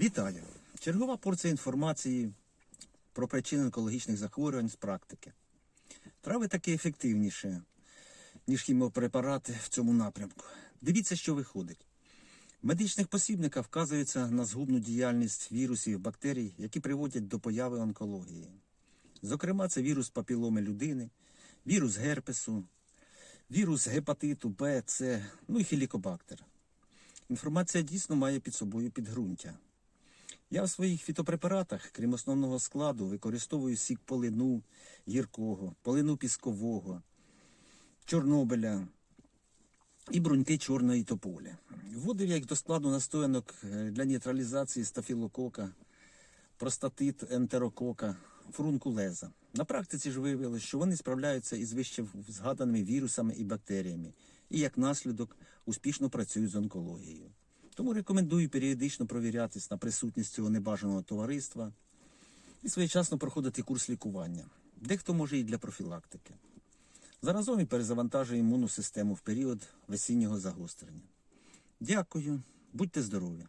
Вітаю! Чергова порція інформації про причини онкологічних захворювань з практики. Трави таки ефективніше, ніж хіміопрепарати в цьому напрямку. Дивіться, що виходить. В медичних посібниках вказується на згубну діяльність вірусів бактерій, які приводять до появи онкології. Зокрема, це вірус папіломи людини, вірус герпесу, вірус гепатиту Б, С, ну і хелікобактер. Інформація дійсно має під собою підґрунтя. Я в своїх фітопрепаратах, крім основного складу, використовую сік полину гіркого, полину піскового, чорнобиля і бруньки чорної тополі. Вводив я їх до складу настоянок е, для нейтралізації стафілокока, простатит ентерокока, фурункулеза. На практиці ж виявилось, що вони справляються із вище згаданими вірусами і бактеріями, і як наслідок успішно працюють з онкологією. Тому рекомендую періодично провірятись на присутність цього небажаного товариства і своєчасно проходити курс лікування. Дехто може і для профілактики. Заразом і перезавантажує імунну систему в період весіннього загострення. Дякую, будьте здорові!